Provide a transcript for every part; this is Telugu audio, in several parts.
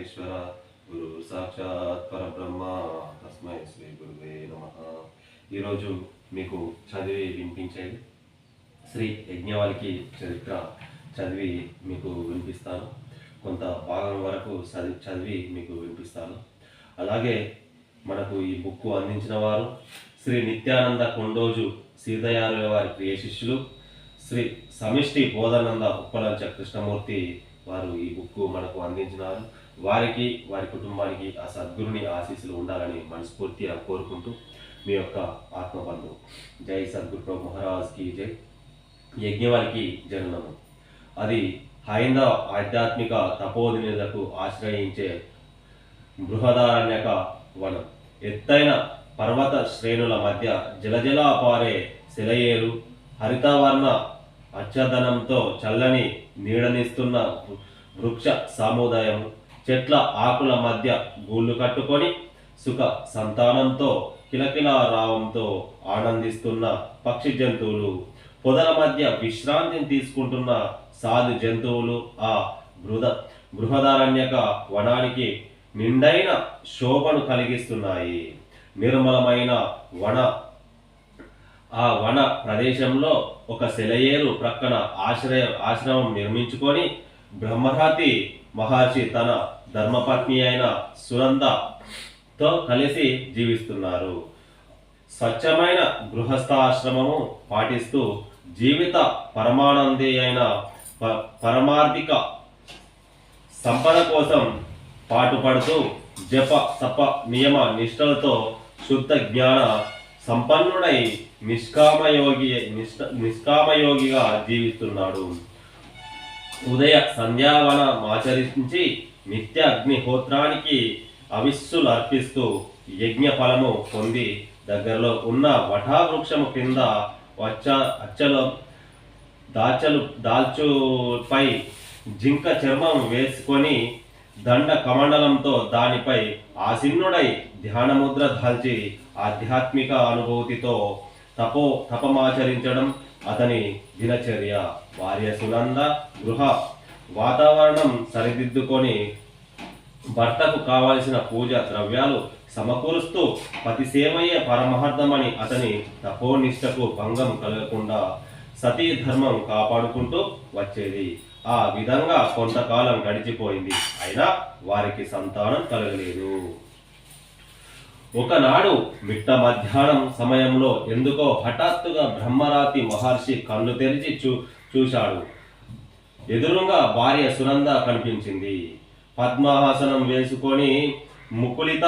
మహేశ్వర గురు సాక్షాత్ పరబ్రహ్మ తస్మై శ్రీ గురువే నమ ఈరోజు మీకు చదివి వినిపించేది శ్రీ యజ్ఞవాలికి చరిత్ర చదివి మీకు వినిపిస్తాను. కొంత భాగం వరకు చదివి చదివి మీకు వినిపిస్తాను. అలాగే మనకు ఈ బుక్ అందించిన వారు శ్రీ నిత్యానంద కొండోజు సీతయారుల వారి ప్రియ శిష్యులు శ్రీ సమిష్టి బోధానంద ఉప్పలంచ కృష్ణమూర్తి వారు ఈ బుక్ మనకు అందించినారు. వారికి వారి కుటుంబానికి ఆ సద్గురుని ఆశీస్సులు ఉండాలని మనస్ఫూర్తిగా కోరుకుంటూ మీ యొక్క ఆత్మబంధు జై సద్గురు ప్రభు మహారాజ్కి జై. యజ్ఞవాలికి జననము. అది హైందవ ఆధ్యాత్మిక తపోదినులకు ఆశ్రయించే బృహదారణ్యక వనం. ఎత్తైన పర్వత శ్రేణుల మధ్య జలజల పారే సెలయేరు హరితవర్ణ అచ్చదనంతో చల్లని నీడనిస్తున్న వృక్ష సాముదాయము చెట్ల ఆకుల మధ్య గూళ్ళు కట్టుకొని సుఖ సంతానంతో కిలకిలారావంతో ఆనందిస్తున్న పక్షి జంతువులు పొదల మధ్య విశ్రాంతిని తీసుకుంటున్న సాధు జంతువులు ఆ బృద బృహదారణ్యక వనానికి నిండైన శోభను కలిగిస్తున్నాయి. నిర్మలమైన వన ఆ వన ప్రదేశంలో ఒక సెలయేరు ప్రక్కన ఆశ్రయ ఆశ్రమం నిర్మించుకొని బ్రహ్మరాతి మహర్షి తన ధర్మపత్ని అయిన సునందతో కలిసి జీవిస్తున్నారు. స్వచ్ఛమైన గృహస్థాశ్రమము పాటిస్తూ జీవిత పరమానంది అయిన ప- పరమార్థిక సంపద కోసం పాటుపడుతూ జప తప నియమ నిష్ఠలతో శుద్ధ జ్ఞాన సంపన్నుడై నిష్కామయోగి నిష్ట నిష్కామయోగిగా జీవిస్తున్నాడు. ఉదయ సంధ్యావనం ఆచరించి నిత్య అగ్నిహోత్రానికి అవిస్సులు అర్పిస్తూ యజ్ఞ ఫలము పొంది దగ్గరలో ఉన్న వటావృక్షము కింద వచ్చ అచ్చలు దాచలు దాల్చుపై జింక చర్మం వేసుకొని దండ కమండలంతో దానిపై ఆసీనుడై ధ్యానముద్ర దాల్చి ఆధ్యాత్మిక అనుభూతితో తపో తపమాచరించడం అతని దినచర్య భార్య సునంద గృహ వాతావరణం సరిదిద్దుకొని భర్తకు కావలసిన పూజ ద్రవ్యాలు సమకూరుస్తూ పతి సేవయే పరమార్థమని అతని తపోనిష్టకు భంగం కలగకుండా సతీ ధర్మం కాపాడుకుంటూ వచ్చేది. ఆ విధంగా కొంతకాలం గడిచిపోయింది. అయినా వారికి సంతానం కలగలేదు. ఒకనాడు మిట్ట మధ్యాహ్నం సమయంలో ఎందుకో హఠాత్తుగా బ్రహ్మరాతి మహర్షి కళ్ళు తెరిచి చూ చూశాడు. ఎదురుగా భార్య సునంద కనిపించింది. పద్మాహాసనం వేసుకొని ముకులిత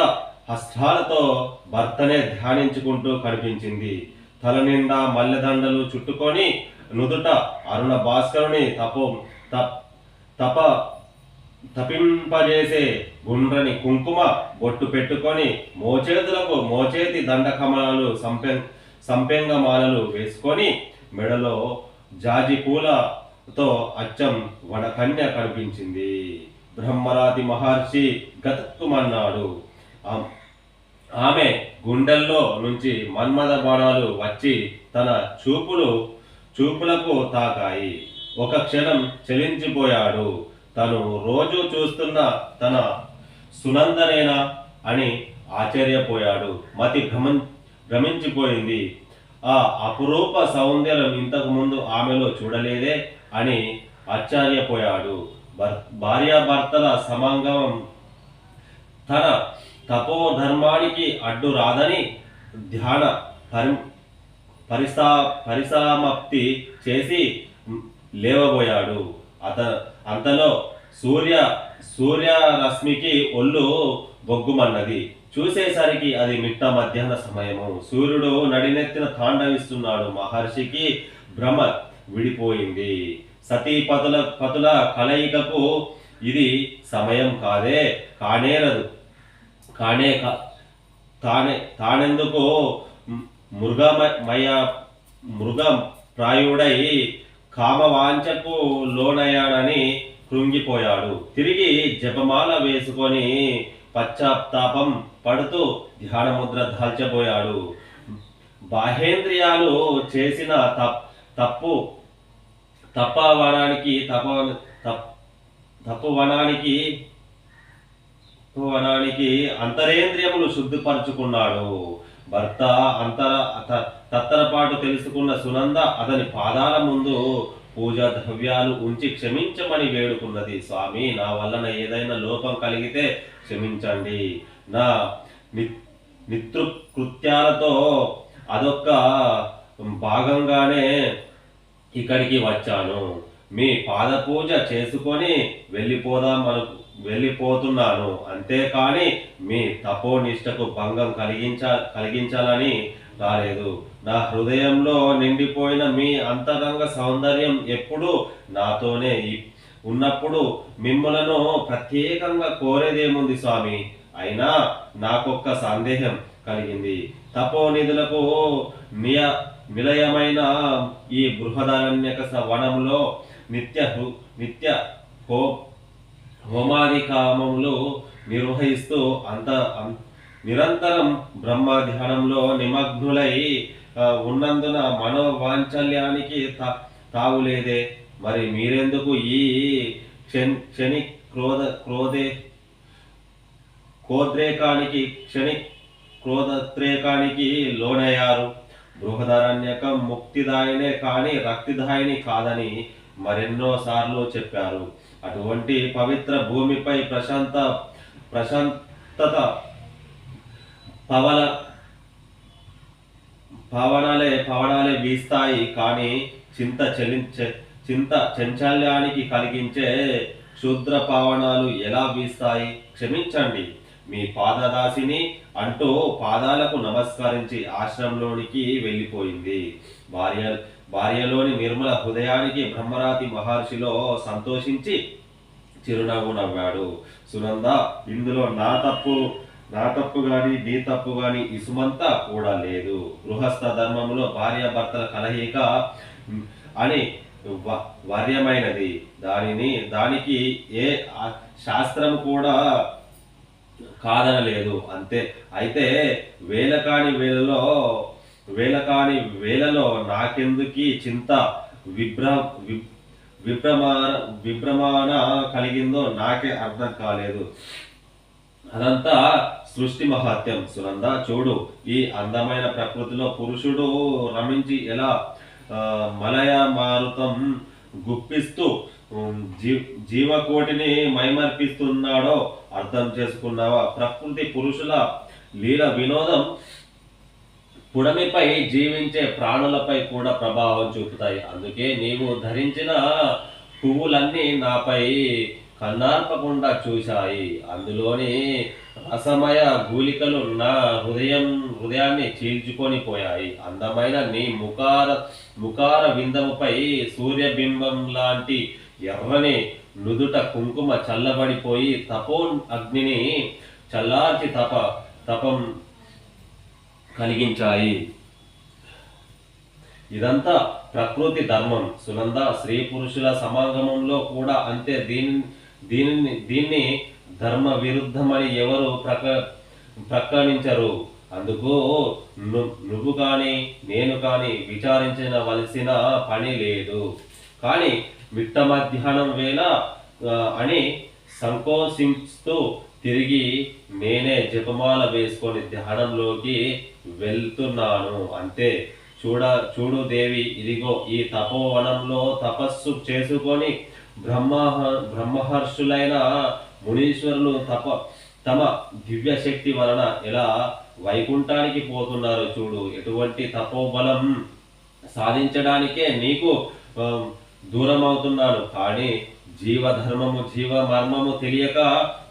హస్తాలతో భర్తనే ధ్యానించుకుంటూ కనిపించింది. తల నిండా మల్లెదండలు చుట్టుకొని నుదుట అరుణ భాస్కరుని తపో త- తప తపింపజేసే గుండ్రని కుంకుమ బొట్టు పెట్టుకొని మోచేతులకు మోచేతి దండకమలాలు సంపె సంపెంగమాలలు వేసుకొని మెడలో జాజి పూలతో అచ్చం వడకన్య కనిపించింది. బ్రహ్మరాతి మహర్షి గతుక్కుమన్నాడు. ఆమె గుండెల్లో నుంచి మన్మద బాణాలు వచ్చి తన చూపులు చూపులకు తాకాయి. ఒక క్షణం చలించిపోయాడు. తను రోజు చూస్తున్న తన సునందనేనా అని ఆశ్చర్యపోయాడు. మతి భ్రమం భ్రమించిపోయింది. ఆ అపురూప సౌందర్యం ఇంతకు ముందు ఆమెలో చూడలేదే అని ఆశ్చర్యపోయాడు. భర్ భార్యాభర్తల సమాంగమం తన తపోధర్మానికి అడ్డు రాదని ధ్యాన పరి పరిసా పరిసమాప్తి చేసి లేవబోయాడు. అత అంతలో సూర్య సూర్యరశ్మికి ఒళ్ళు బొగ్గుమన్నది. చూసేసరికి అది మిట్ట మధ్యాహ్న సమయము. సూర్యుడు నడినెత్తిన తాండవిస్తున్నాడు. మహర్షికి భ్రమ విడిపోయింది. సతీ పతుల పతుల కలయికకు ఇది సమయం కాదే కానేరదు. కానే కా- తానే తానెందుకు మృగమయ మృగ ప్రాయుడై కామవాంచకు లోనయ్యాడని కృంగిపోయాడు. తిరిగి జపమాల వేసుకొని పశ్చాత్తాపం పడుతూ ధ్యానముద్ర దాల్చబోయాడు బాహేంద్రియాలు చేసిన తప్ తప్పు తప్పవనానికి తప తప్ తప్పువనానికి వనానికి అంతరేంద్రియములు శుద్ధిపరచుకున్నాడు. భర్త అంతర తత్తరపాటు తెలుసుకున్న సునంద అతని పాదాల ముందు పూజా ద్రవ్యాలు ఉంచి క్షమించమని వేడుకున్నది. స్వామి నా వలన ఏదైనా లోపం కలిగితే క్షమించండి. నా మిత్రుకృత్యాలతో అదొక్క భాగంగానే ఇక్కడికి వచ్చాను. మీ పాదపూజ చేసుకొని వెళ్ళిపోదాం అనుకు వెళ్ళిపోతున్నాను. అంతేకాని మీ తపోనిష్టకు భంగం కలిగించ కలిగించాలని రాలేదు. నా హృదయంలో నిండిపోయిన మీ అంతరంగ సౌందర్యం ఎప్పుడూ నాతోనే ఉన్నప్పుడు మిమ్మలను ప్రత్యేకంగా కోరేదేముంది స్వామి? అయినా నాకొక్క సందేహం కలిగింది. తపోనిధులకు నియ నిలయమైన ఈ బృహదారణ్యక వనంలో నిత్య నిత్య హో హోమాది కామములు నిర్వహిస్తూ అంత నిరంతరం బ్రహ్మ ధ్యానంలో నిమగ్నులై ఉన్నందున మనోవాంచల్యానికి తా- తావులేదే మరి మీరెందుకు ఈ క్షణి క్షణి క్రోధ క్రోధే కోద్రేకానికి క్షణి క్రోధత్రేకానికి లోనయ్యారు. బృహదారణ్యకం ముక్తిదాయినే కానీ రక్తిదాయిని కాదని మరెన్నో సార్లు చెప్పారు. అటువంటి పవిత్ర భూమిపై ప్రశాంత ప్రశాంతత పవన పవనాలే పవనాలే వీస్తాయి. కానీ చింత చెలించే చింత చంచల్యానికి కలిగించే క్షుద్ర పవనాలు ఎలా వీస్తాయి? క్షమించండి. మీ పాదదాసిని అంటూ పాదాలకు నమస్కరించి ఆశ్రమంలోనికి వెళ్ళిపోయింది. భార్య భార్యలోని నిర్మల హృదయానికి బ్రహ్మరాతి మహర్షిలో సంతోషించి చిరునవ్వు నవ్వాడు. సునంద ఇందులో నా తప్పు నా తప్పు గాని నీ తప్పు గాని ఇసుమంతా కూడా లేదు. గృహస్థ ధర్మంలో భార్య భర్తల కలయిక అని వర్యమైనది. దానిని దానికి ఏ శాస్త్రం కూడా కాదనలేదు అంతే. అయితే వేల కాని వేలలో వేల కాని వేలలో నాకెందుకీ చింత విభ్ర విభ్రమాన విభ్రమాన కలిగిందో నాకే అర్థం కాలేదు. అదంతా సృష్టి మహత్యం. సునంద చూడు ఈ అందమైన ప్రకృతిలో పురుషుడు రమించి ఎలా మలయ మారుతం గుప్పిస్తూ జీవకోటిని మైమర్పిస్తున్నాడో అర్థం చేసుకున్నావా? ప్రకృతి పురుషుల లీల వినోదం పుడమిపై జీవించే ప్రాణులపై కూడా ప్రభావం చూపుతాయి. అందుకే నీవు ధరించిన పువ్వులన్నీ నాపై కన్నార్పకుండా చూశాయి. అందులోని రసమయ గూలికలు నా హృదయం హృదయాన్ని చీల్చుకొని పోయాయి. అందమైన నీ ముఖార ముఖార విందముపై సూర్యబింబం లాంటి ఎర్రని నుదుట కుంకుమ చల్లబడిపోయి తపో అగ్నిని చల్లార్చి తప తపం కలిగించాయి. ఇదంతా ప్రకృతి ధర్మం. సునంద స్త్రీ పురుషుల సమాగమంలో కూడా అంతే. దీని దీనిని దీన్ని ధర్మ విరుద్ధమని ఎవరు ప్రక ప్రకటించరు. అందుకు ను- నువ్వు కానీ నేను కానీ విచారించవలసిన పని లేదు. కానీ మిట్ట మధ్యాహ్నం వేళ అని సంకోచిస్తూ తిరిగి నేనే జపమాల వేసుకొని ధ్యానంలోకి వెళ్తున్నాను. అంతే. చూడ చూడు దేవి ఇదిగో ఈ తపోవనంలో తపస్సు చేసుకొని బ్రహ్మ బ్రహ్మహర్షులైన మునీశ్వరులు తప తమ దివ్య శక్తి వలన ఎలా వైకుంఠానికి పోతున్నారో చూడు. ఎటువంటి తపోబలం సాధించడానికే నీకు దూరమవుతున్నాను దూరం అవుతున్నాను కానీ జీవధర్మము జీవ మర్మము తెలియక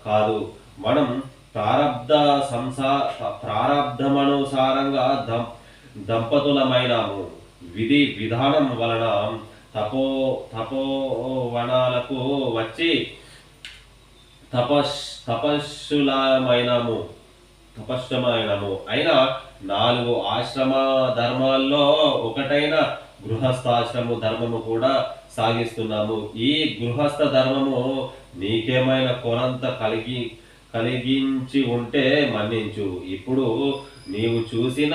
కాదు. మనం ప్రారబ్ధ సంసా ప్రారబ్ధమనుసారంగా దం దంపతులమైనాము. విధి విధానం వలన తపో తపోవనాలకు వచ్చి తపస్ తపస్సులమైనము తపస్సుమైనము అయినా నాలుగు ఆశ్రమ ధర్మాల్లో ఒకటైన గృహస్థాశ్రమ ధర్మము కూడా సాగిస్తున్నాము. ఈ గృహస్థ ధర్మము నీకేమైనా కొరంత కలిగి కలిగించి ఉంటే మన్నించు. ఇప్పుడు నీవు చూసిన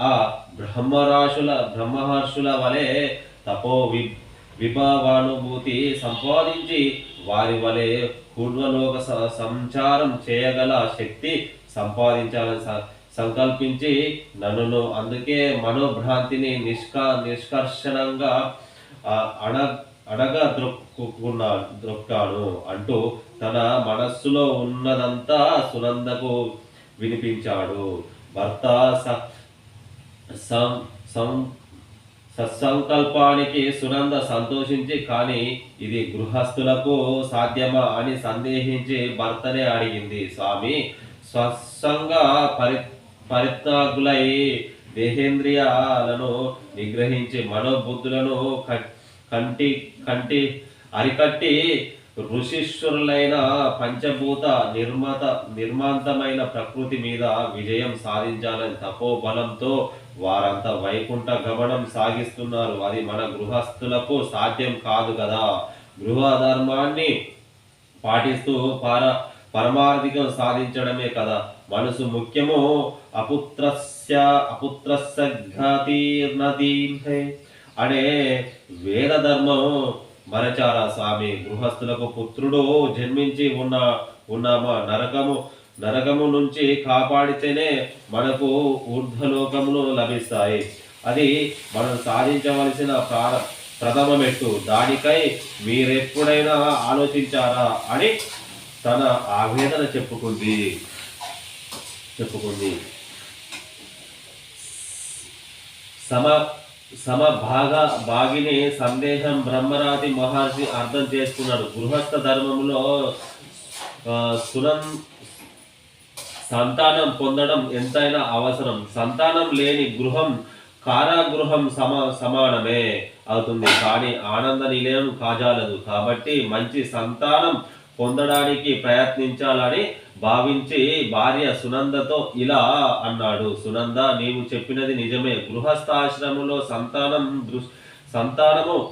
ఆ బ్రహ్మరాశుల బ్రహ్మహర్షుల వలె తపో వి విభవానుభూతి సంపాదించి వారి వలె పూర్వలోక స- సంచారం చేయగల శక్తి సంపాదించాలని సంకల్పించి నన్ను అందుకే మనోభ్రాంతిని నిష్కా నిష్కర్షణంగా అడ అడగ ద్రొక్కున్నా ద్రొక్కాను అంటూ తన మనస్సులో ఉన్నదంతా సునందకు వినిపించాడు. భర్త సత్సంకల్పానికి సునంద సంతోషించి కానీ ఇది గృహస్థులకు సాధ్యమా? అని సందేహించి భర్తనే అడిగింది. స్వామి స్వస్సంగా పరి పరిత్యాగులై దేహేంద్రియాలను నిగ్రహించి మనోబుద్ధులను క- కంటి కంటి అరికట్టి ఋషీశ్వరులైన పంచభూత నిర్మత నిర్మాంతమైన ప్రకృతి మీద విజయం సాధించాలని తపోబలంతో వారంతా వైకుంఠ గమనం సాగిస్తున్నారు. అది మన గృహస్థులకు సాధ్యం కాదు కదా. గృహ ధర్మాన్ని పాటిస్తూ పర పరమార్థికం సాధించడమే కదా. మనసు ముఖ్యము. అపుత్రస్య అపుత్రస్య ఘాతీర్నదీహే అనే వేద ధర్మం మరచారా స్వామి? గృహస్థులకు పుత్రుడు జన్మించి ఉన్న ఉన్నామా నరకము నరకము నుంచి కాపాడితేనే మనకు ఊర్ధ్వలోకములు లభిస్తాయి. అది మనం సాధించవలసిన ప్రార ప్రథమ మెట్టు దానికై మీరెప్పుడైనా ఆలోచించారా అని తన ఆవేదన చెప్పుకుంది. చెప్పుకుంది. సమ సమభాగ భాగిని సందేహం బ్రహ్మరాతి మహర్షి అర్థం చేసుకున్నాడు. గృహస్థ ధర్మంలో సునం సంతానం పొందడం ఎంతైనా అవసరం. సంతానం లేని గృహం కారాగృహం సమ సమానమే అవుతుంది. కానీ ఆనంద నిలయం కాజాలదు. కాబట్టి మంచి సంతానం పొందడానికి ప్రయత్నించాలని భావించి భార్య సునందతో ఇలా అన్నాడు. సునంద నీవు చెప్పినది నిజమే. గృహస్థాశ్రమంలో సంతానం దృ- సంతానము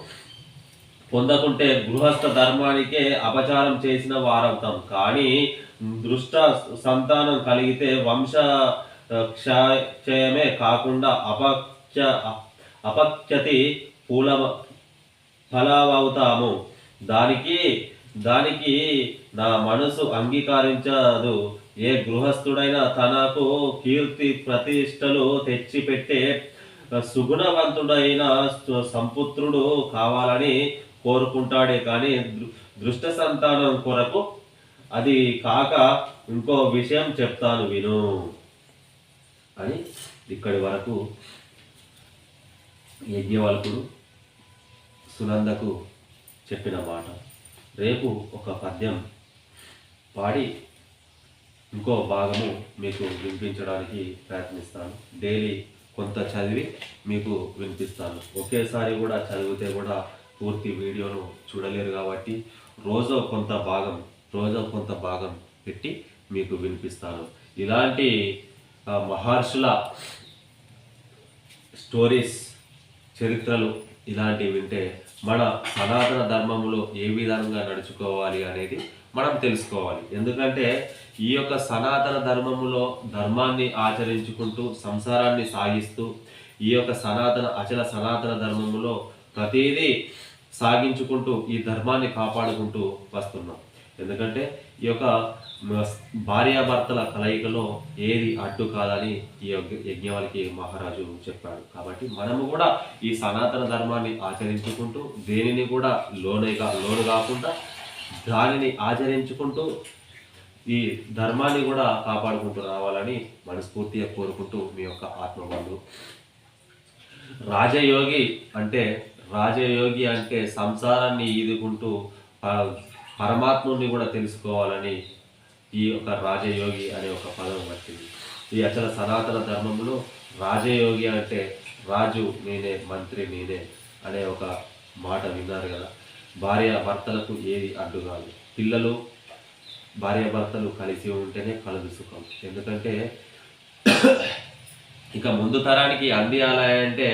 పొందకుంటే గృహస్థ ధర్మానికే అపచారం చేసిన వారవుతాం. కానీ దృష్ట సంతానం కలిగితే వంశ క్షయమే కాకుండా అపక్ష అపఖ్యతి పూల ఫలవవుతాము దానికి దానికి నా మనసు అంగీకరించదు. ఏ గృహస్థుడైనా తనకు కీర్తి ప్రతిష్టలు తెచ్చిపెట్టే సుగుణవంతుడైన సంపుత్రుడు కావాలని కోరుకుంటాడే కానీ దృష్ట సంతానం కొరకు అది కాక ఇంకో విషయం చెప్తాను విను. అని ఇక్కడి వరకు యజ్ఞవల్కుడు సునందకు చెప్పిన మాట. రేపు ఒక పద్యం పాడి ఇంకో భాగము మీకు వినిపించడానికి ప్రయత్నిస్తాను. డైలీ కొంత చదివి మీకు వినిపిస్తాను. ఒకేసారి కూడా చదివితే కూడా పూర్తి వీడియోను చూడలేరు కాబట్టి రోజు కొంత భాగం రోజు కొంత భాగం పెట్టి మీకు వినిపిస్తాను. ఇలాంటి మహర్షుల స్టోరీస్ చరిత్రలు ఇలాంటివి వింటే మన సనాతన ధర్మంలో ఏ విధంగా నడుచుకోవాలి అనేది మనం తెలుసుకోవాలి. ఎందుకంటే ఈ యొక్క సనాతన ధర్మములో ధర్మాన్ని ఆచరించుకుంటూ సంసారాన్ని సాగిస్తూ ఈ యొక్క సనాతన అచల సనాతన ధర్మములో ప్రతిదీ సాగించుకుంటూ ఈ ధర్మాన్ని కాపాడుకుంటూ వస్తున్నాం. ఎందుకంటే ఈ యొక్క భార్యాభర్తల కలయికలో ఏది అడ్డు కాదని ఈ యొక్క మహారాజు చెప్పాడు. కాబట్టి మనము కూడా ఈ సనాతన ధర్మాన్ని ఆచరించుకుంటూ దేనిని కూడా లోనేగా లోను కాకుండా దానిని ఆచరించుకుంటూ ఈ ధర్మాన్ని కూడా కాపాడుకుంటూ రావాలని మనస్ఫూర్తిగా కోరుకుంటూ మీ యొక్క ఆత్మబంధు రాజయోగి అంటే రాజయోగి అంటే సంసారాన్ని ఈదుకుంటూ పరమాత్ముని కూడా తెలుసుకోవాలని ఈ యొక్క రాజయోగి అనే ఒక పదం వచ్చింది ఈ అచల సనాతన ధర్మంలో రాజయోగి అంటే రాజు నేనే మంత్రి నేనే అనే ఒక మాట విన్నారు కదా. భార్య భర్తలకు ఏది అడ్డు కాదు. పిల్లలు భార్య భర్తలు కలిసి ఉంటేనే కలదు సుఖం. ఎందుకంటే ఇక ముందు తరానికి అందియాలంటే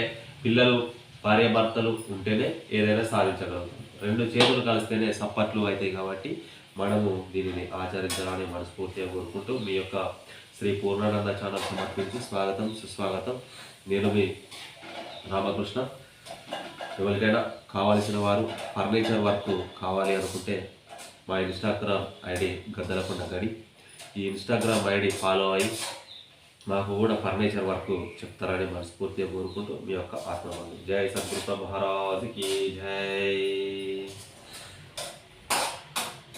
పిల్లలు భార్య భర్తలు ఉంటేనే ఏదైనా సాధించగలుగుతాం రెండు చేతులు కలిస్తేనే సప్పట్లు అవుతాయి కాబట్టి మనము దీనిని ఆచరించాలని మనస్ఫూర్తిగా కోరుకుంటూ మీ యొక్క శ్రీ పూర్ణానంద ఛానల్ సమర్పించి స్వాగతం సుస్వాగతం. నేను మీ రామకృష్ణ. ఎవరికైనా కావాల్సిన వారు ఫర్నిచర్ వర్క్ కావాలి అనుకుంటే మా ఇన్స్టాగ్రామ్ ఐడి గద్దలకొండ గడి. ఈ ఇన్స్టాగ్రామ్ ఐడి ఫాలో అయ్యి మాకు కూడా ఫర్నిచర్ వర్క్ చెప్తారని మనస్ఫూర్తిగా కోరుకుంటూ మీ యొక్క ఆత్మవాళ్ళు జై సద్గురు మహారాజుకి జై.